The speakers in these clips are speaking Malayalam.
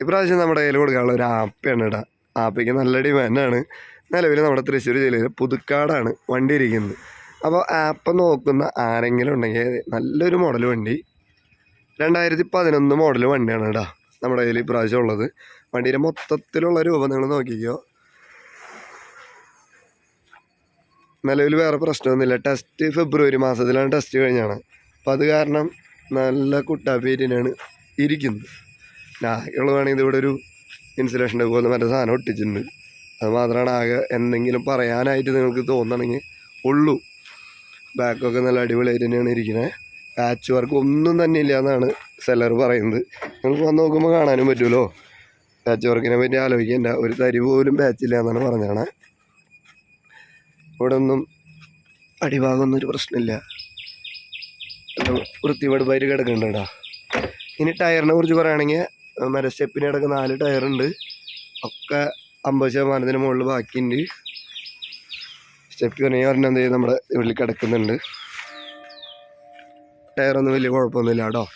ഇപ്രാവശ്യം നമ്മുടെ കയ്യിൽ കൊടുക്കാനുള്ള ഒരു ആപ്പയാണ് ഇടാ ആപ്പയ്ക്ക് നല്ല ഡിമാൻഡാണ്. നിലവിൽ നമ്മുടെ തൃശ്ശൂർ ജില്ലയിൽ പുതുക്കാടാണ് വണ്ടി ഇരിക്കുന്നത്. അപ്പോൾ ആപ്പ് നോക്കുന്ന ആരെങ്കിലും ഉണ്ടെങ്കിൽ നല്ലൊരു മോഡൽ വണ്ടി. രണ്ടായിരത്തി പതിനൊന്ന് മോഡൽ വണ്ടിയാണ് ഇടാ നമ്മുടെ കയ്യിൽ ഇപ്രാവശ്യം ഉള്ളത്. വണ്ടിയുടെ മൊത്തത്തിലുള്ള രൂപം നിങ്ങൾ നോക്കിക്കോ. നിലവിൽ വേറെ പ്രശ്നമൊന്നുമില്ല. ടെസ്റ്റ് ഫെബ്രുവരി മാസത്തിലാണ് ടെസ്റ്റ് കഴിഞ്ഞാണ്. അപ്പം അത് കാരണം നല്ല കുട്ടാപ്പേരിനാണ് ഇരിക്കുന്നത്. ആകെയുള്ള വേണമെങ്കിൽ ഇവിടെ ഒരു ഇൻസുലേഷന്റെ പോലെ മറ്റേ സാധനം ഒട്ടിച്ചിട്ടുണ്ട്. അത് മാത്രമാണ് ആകെ എന്തെങ്കിലും പറയാനായിട്ട് നിങ്ങൾക്ക് തോന്നണമെങ്കിൽ ഉള്ളൂ. ബാക്കൊക്കെ നല്ല അടിപൊളിയായിട്ട് തന്നെയാണ് ഇരിക്കുന്നത് പാച്ച് വർക്ക് ഒന്നും തന്നെ ഇല്ല എന്നാണ് സെല്ലർ പറയുന്നത്. നിങ്ങൾക്ക് വന്ന് നോക്കുമ്പോൾ കാണാനും പറ്റുമല്ലോ പാച്ച് വർക്കിനെ പറ്റി ആലോചിക്കേണ്ട. ഒരു തരി പോലും പാച്ചില്ല എന്നാണ് പറഞ്ഞാണ്. ഇവിടെ ഒന്നും അടിഭാഗമൊന്നും ഒരു പ്രശ്നമില്ല. വൃത്തിപെടുപ്പായിട്ട് കിടക്കുന്നുണ്ട് കേട്ടോ. ഇനി ടയറിനെ കുറിച്ച് പറയുകയാണെങ്കിൽ മര സ്റ്റെപ്പിന് കിടക്കുന്ന നാല് ടയറുണ്ട്. ഒക്കെ അമ്പത് ശതമാനത്തിന് മുകളിൽ ബാക്കിയുണ്ട്. സ്റ്റെപ്പ് പറഞ്ഞാൽ പറഞ്ഞാൽ എന്ത് നമ്മുടെ ഉള്ളിൽ കിടക്കുന്നുണ്ട്. ടയറൊന്നും വലിയ കുഴപ്പമൊന്നുമില്ല കേട്ടോ.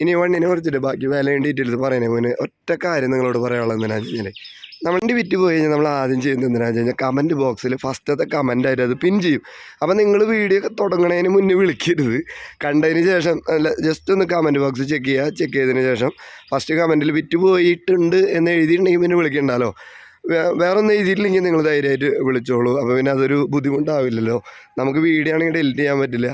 ഇനി വണ്ണിനെ കുറിച്ചിട്ട് ബാക്കി വിലയും ഡീറ്റെയിൽസ് പറയുന്നതിന് മുന്നേ ഒറ്റ കാര്യം നിങ്ങളോട് പറയാനുള്ളത് എന്തിനാണെന്ന് വെച്ച് കഴിഞ്ഞാൽ നമ്മൾ വണ്ടി വിറ്റ് പോയി കഴിഞ്ഞാൽ നമ്മൾ ആദ്യം ചെയ്യുന്നത് എന്തിനാണെന്ന് കഴിഞ്ഞാൽ കമന്റ് ബോക്സിൽ ഫസ്റ്റത്തെ കമന്റ് ആയിട്ട് അത് പിൻ ചെയ്യും. അപ്പോൾ നിങ്ങൾ വീഡിയോ ഒക്കെ തുടങ്ങണതിന് മുന്നേ വിളിക്കരുത്. കണ്ടതിന് ശേഷം അല്ല ജസ്റ്റ് ഒന്ന് കമന്റ് ബോക്സ് ചെക്ക് ചെയ്യുക ചെക്ക് ചെയ്തതിന് ശേഷം ഫസ്റ്റ് കമന്റിൽ വിറ്റ് പോയിട്ടുണ്ട് എന്ന് എഴുതിയിട്ടുണ്ടെങ്കിൽ പിന്നെ വിളിക്കണ്ടല്ലോ. വേറെ ഒന്നും എഴുതിയിട്ടില്ലെങ്കിൽ നിങ്ങൾ ധൈര്യമായിട്ട് വിളിച്ചോളൂ. അപ്പോൾ പിന്നെ അതൊരു ബുദ്ധിമുട്ടാവില്ലല്ലോ. നമുക്ക് വീഡിയോ ആണെങ്കിൽ ഡെലിറ്റ് ചെയ്യാൻ പറ്റില്ല.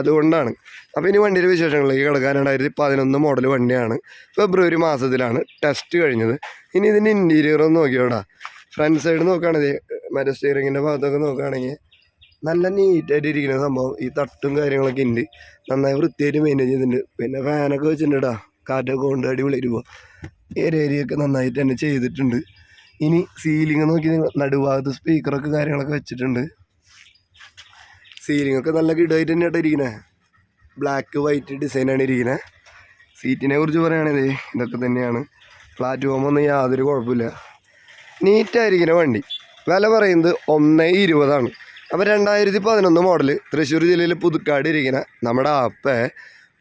അതുകൊണ്ടാണ്. അപ്പോൾ ഇനി വണ്ടിയുടെ വിശേഷങ്ങളിലേക്ക് കിടക്കാൻ രണ്ടായിരത്തി പതിനൊന്ന് മോഡൽ വണ്ടിയാണ്. ഫെബ്രുവരി മാസത്തിലാണ് ടെസ്റ്റ് കഴിഞ്ഞത്. ഇനി ഇതിന്റെ ഇന്റീരിയർ ഒന്ന് നോക്കിയോടാ. ഫ്രണ്ട് സൈഡ് നോക്കുകയാണെങ്കിൽ മറ്റേ സ്റ്റിയറിങ്ങിന്റെ ഭാഗത്തൊക്കെ നോക്കുകയാണെങ്കിൽ നല്ല നീറ്റായിട്ട് ഇരിക്കുന്ന സംഭവം. ഈ തട്ടും കാര്യങ്ങളൊക്കെ ഉണ്ട് നന്നായി വൃത്തിയായിട്ട് മെയിന്റെയിൻ ചെയ്തിട്ടുണ്ട്. പിന്നെ ഫാനൊക്കെ വെച്ചിട്ടുണ്ടാ കാറ്റൊക്കെ കൊണ്ട് അടിപൊളിയായിട്ട് പോവാം. ഏരിയ ഏരിയൊക്കെ നന്നായിട്ട് തന്നെ ചെയ്തിട്ടുണ്ട്. ഇനി സീലിംഗ് നോക്കി നടുഭാഗത്ത് സ്പീക്കറൊക്കെ കാര്യങ്ങളൊക്കെ വെച്ചിട്ടുണ്ട്. സീലിംഗ് ഒക്കെ നല്ല കിടായിട്ട് തന്നെയാട്ടോ ഇരിക്കുന്നത് ബ്ലാക്ക് വൈറ്റ് ഡിസൈനാണ് ഇരിക്കുന്നത് സീറ്റിനെ കുറിച്ച് പറയുകയാണെങ്കിൽ ഇതൊക്കെ തന്നെയാണ്. പ്ലാറ്റ്ഫോം ഒന്നും യാതൊരു കുഴപ്പമില്ല. നീറ്റായിരിക്കുന്ന വണ്ടി. വില പറയുന്നത് ഒന്ന് ഇരുപതാണ്. അപ്പോൾ രണ്ടായിരത്തി പതിനൊന്ന് മോഡൽ തൃശ്ശൂർ ജില്ലയിൽ പുതുക്കാട് ഇരിക്കുന്ന നമ്മുടെ ആപ്പ്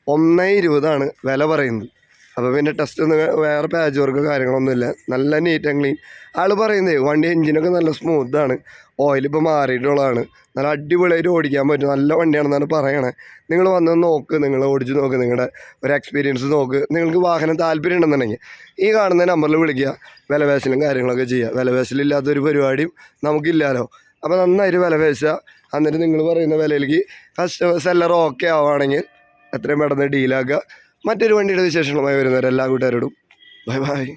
ഒന്ന് ഇരുപതാണ് വില പറയുന്നത്. അപ്പോൾ പിന്നെ ടെസ്റ്റ് ഒന്നും വേറെ പാച്ച് വർക്ക് കാര്യങ്ങളൊന്നുമില്ല നല്ല നീറ്റ് ആൻഡ് ക്ലീൻ ആൾ പറയുന്നത് വണ്ടി എഞ്ചിനൊക്കെ നല്ല സ്മൂത്താണ് ഓയിൽ ഇപ്പോൾ മാറിയിട്ടുള്ളതാണ്. നല്ല അടിപൊളിയായിട്ട് ഓടിക്കാൻ പറ്റും. നല്ല വണ്ടിയാണെന്നാണ് പറയണേ. നിങ്ങൾ വന്ന് നോക്ക് നിങ്ങൾ ഓടിച്ച് നോക്ക് നിങ്ങളുടെ ഒരു എക്സ്പീരിയൻസ് നോക്ക്. നിങ്ങൾക്ക് വാഹനം താല്പര്യം ഉണ്ടെന്നുണ്ടെങ്കിൽ ഈ കാണുന്ന നമ്പറിൽ വിളിക്കുക. വിലപേശലും കാര്യങ്ങളൊക്കെ ചെയ്യുക. വിലപേശലില്ലാത്തൊരു പരിപാടിയും നമുക്കില്ലല്ലോ. അപ്പോൾ നന്നായിട്ട് വില പേശുക. എന്നിട്ട് നിങ്ങൾ പറയുന്ന വിലയിലേക്ക് കസ്റ്റമർ സെല്ലർ ഓക്കെ ആവുകയാണെങ്കിൽ എത്രയും പെട്ടെന്ന് ഡീലാക്കുക മറ്റൊരു വണ്ടിയുടെ വിശേഷങ്ങളുമായി വരുന്നവരെല്ലാ കൂട്ടുകാരോടും. Bye bye.